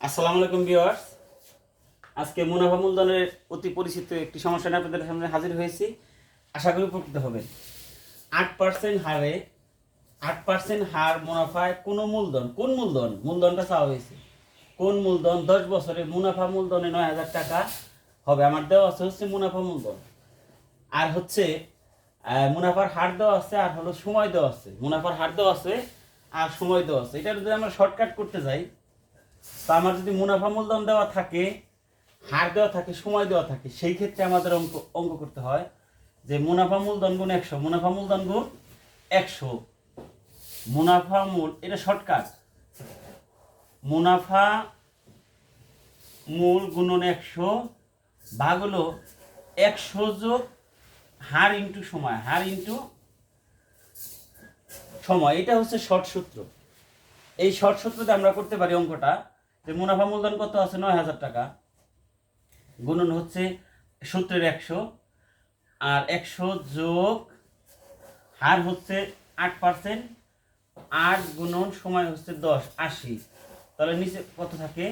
আসসালামু আলাইকুম ভিউয়ার্স। আজকে মুনাফা মূলধনের অতি পরিচিত একটি সমস্যা নিয়ে আপনাদের সামনে হাজির হয়েছি। আশা করি উপকৃত হবেন। আট পার্সেন্ট হারে, আট পার্সেন্ট হার মুনাফায় কোনো মূলধন, কোন মূলধন? মূলধনটা চাওয়া হয়েছে। কোন মূলধন? দশ বছরে মুনাফা মূলধনে নয় হাজার টাকা হবে। আমার দেওয়া আছে হচ্ছে মুনাফা মূলধন। আর হচ্ছে মুনাফার হার দেওয়া আছে আর হলো সময় দেওয়া আছে। মুনাফার হার দেওয়া আছে আর সময় দেওয়া আছে। এটা যদি আমরা শর্টকাট করতে যাই, তা আমার যদি মুনাফা মূলধন দেওয়া থাকে, হার দেওয়া থাকে, সময় দেওয়া থাকে, সেই ক্ষেত্রে আমাদের অঙ্ক অঙ্ক করতে হয় যে মুনাফা মূলধন গুণ একশো, মুনাফা মূলধন গুণ একশো। মুনাফা মূল, এটা শর্টকাট মুনাফা মূল গুণন একশো ভাগ হলো একশো যোগ হার ইন্টু সময়, হার ইন্টু সময়, এটা হচ্ছে শর্ট সূত্র। এই শর্ট সূত্রতে আমরা করতে পারি অঙ্কটা যে মুনাফা মূলধন কত আছে? নয় হাজার টাকা। গুণন হচ্ছে সূত্রের একশো। আর একশো যোগ হার হচ্ছে আট পার্সেন্ট। আট গুণন সময় হচ্ছে দশ, আশি। তাহলে নিচে কত থাকে?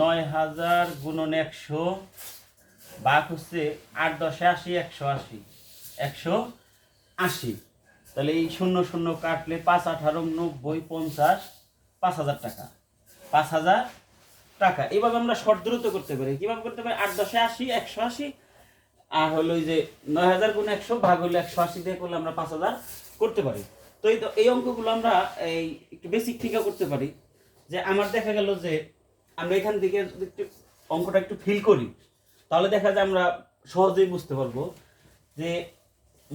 নয় হাজার গুণন একশো বাঘ হচ্ছে আট দশে আশি, একশো আশি। একশো আশি। তাহলে এই শূন্য শূন্য কাটলে পাঁচ আঠারো নব্বই পঞ্চাশ পাঁচ হাজার টাকা। পাঁচ হাজার টাকা। এইভাবে আমরা শর্ট দ্রুত করতে পারি। কীভাবে করতে পারি? আট দশে আশি, একশো আশি। আর হলো যে নয় হাজার গুণ একশো ভাগ হলো একশো আশি দিয়ে করলে আমরা পাঁচ হাজার করতে পারি। তো এই তো এই অঙ্কগুলো আমরা এই একটু বেসিক থেকে করতে পারি। যে আমার দেখা গেল যে আমরা এখান থেকে একটু অঙ্কটা একটু ফিল করি, তাহলে দেখা যায় আমরা সহজেই বুঝতে পারব যে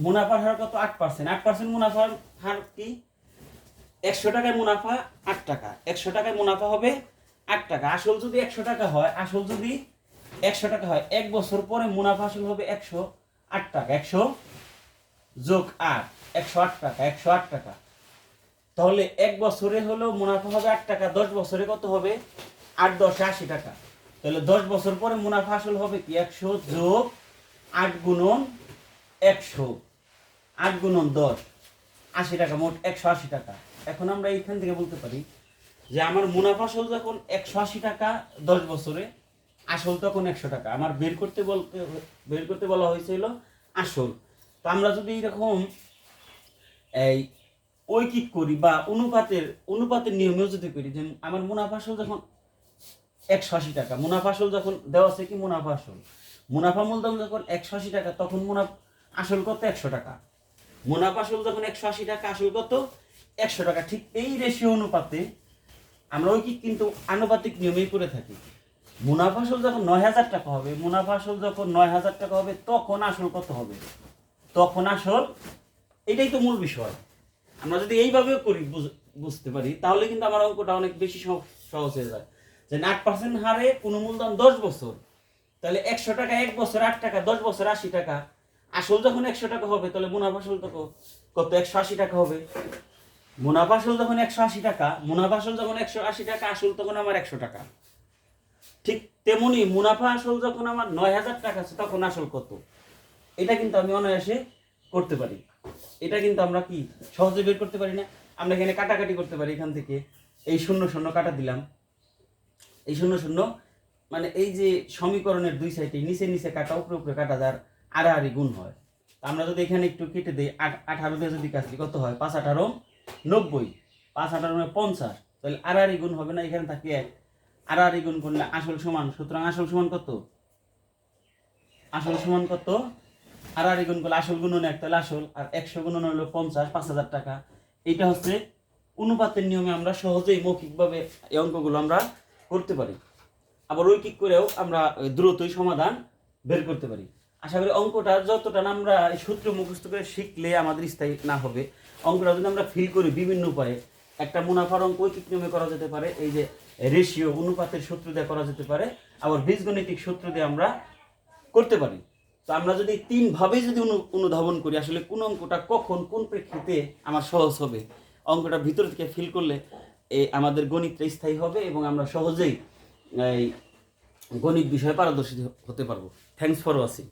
মুনাফার হার কত? আট পার্সেন্ট আট পার্সেন্ট মুনাফার হার কি? একশো টাকায় মুনাফা আট টাকা। একশো টাকায় মুনাফা হবে আট টাকা। আসল যদি একশো টাকা হয়, আসল যদি একশো টাকা হয়, এক বছর পরে মুনাফা আসল হবে একশো আট টাকা। একশো যোগ আট, একশো আট টাকা, একশো আট টাকা। তাহলে এক বছরে হলেও মুনাফা হবে আট টাকা, দশ বছরে কত হবে? আট দশে আশি টাকা। তাহলে দশ বছর পরে মুনাফা আসল হবে কি? একশো যোগ আট গুণন একশো। আট গুণন দশ, আশি টাকা, মোট একশো আশি টাকা। এখন আমরা এইখান থেকে বলতে পারি যে আমার মুনাফা আসল যখন একশো আশি টাকা দশ বছরে, আসল তখন একশো টাকা। আমার বের করতে বলতে বের করতে বলা হয়েছিল আসল। তো আমরা যদি এরকম এই ঐকিক করি বা অনুপাতের অনুপাতের নিয়মেও যদি করি যে আমার মুনাফা আসল যখন একশো আশি টাকা, মুনাফা আসল যখন দেওয়া আছে কি মুনাফা আসল? মুনাফা মূলধন যখন একশো আশি টাকা, তখন মুনাফা আসল কত? একশো টাকা। মুনাফা আসল যখন একশো আশি টাকা আসল কত? একশো টাকা। ঠিক এই রেশিও অনুপাতে আমরা ওই কি কিন্তু আনুপাতিক নিয়মেই করে থাকি। মুনাফা আসল যখন নয় হাজার টাকা হবে, মুনাফা আসল যখন নয় হাজার টাকা হবে, তখন আসল কত হবে? তখন আসল, এটাই তো মূল বিষয়। আমরা যদি এইভাবেও করি, বুঝ- বুঝতে পারি, তাহলে কিন্তু আমার অঙ্কটা অনেক বেশি সহ- সহজ হয়ে যায়। যে আট পার্সেন্ট হারে কোনো মূলধন দশ বছর, তাহলে একশো টাকা এক বছর, আট টাকা দশ বছর, আশি টাকা। আসল যখন একশো টাকা হবে, তাহলে মুনাফা আসল তো কত? একশো আশি টাকা হবে। মুনাফা আসল যখন একশো আশি টাকা, মুনাফা আসল যখন একশো আশি টাকা, আসল তখন আমার একশো টাকা। ঠিক তেমনি মুনাফা আসল যখন আমার নয় হাজার টাকা আছে, তখন আসল কত? এটা কিন্তু আমি অনায়াসে করতে পারি। এটা কিন্তু আমরা কি, সহজে বের করতে পারি না? আমরা এখানে কাটাকাটি করতে পারি এখান থেকে। এই শূন্য শূন্য কাটা দিলাম। এই শূন্য শূন্য মানে এই যে সমীকরণের দুই সাইডে নিচে নিচে কাটা, উপরে উপরে কাটা যার আড়াআড়ি গুণ হয়। আমরা যদি এখানে একটু কেটে দিই আঠারো দিয়ে যদি কাটি কত হয়? পাঁচ, আঠারো, নব্বই। পাঁচ, আঠারো মানে পঞ্চাশ। তাহলে আড়াআড়ি গুণ হবে না, এখানে থাকে এক। আড়াআড়ি গুণ করলে আসল সমান, সুতরাং আসল সমান কত? আসল সমান কত? আড়াআড়ি গুণ করলে আসল গুণন এক, তাহলে আসল। আর একশো গুণন হলো পঞ্চাশ, পাঁচ হাজার টাকা। এইটা হচ্ছে অনুপাতের নিয়মে আমরা সহজেই মৌখিকভাবে এই অঙ্কগুলো আমরা করতে পারি। আবার ঐকিক করেও আমরা দ্রুতই সমাধান বের করতে পারি। আশা করি অঙ্কটা যতটা আমরা সূত্র মুখস্থ করে শিখলে আমাদের স্থায়ী না হবে। অঙ্কটা যদি আমরা ফিল করি বিভিন্ন উপায়ে, একটা মুনাফার অঙ্ক ঐকিক নিয়মে করা যেতে পারে, এই যে রেশিও অনুপাতের সূত্র দিয়ে করা যেতে পারে, আবার বীজগণিতিক সূত্র দিয়ে আমরা করতে পারি। তো আমরা যদি তিন ভাবে যদি অনু- অনুধাবন করি, আসলে কোন অঙ্কটা কখন, কোন প্রেক্ষিতে আমার সহজ হবে? অঙ্কটা ভিতর থেকে ফিল করলে এ আমাদের গণিতটা স্থায়ী হবে এবং আমরা সহজেই এই গণিত বিষয়ে পারদর্শী হতে পারব। Thanks for watching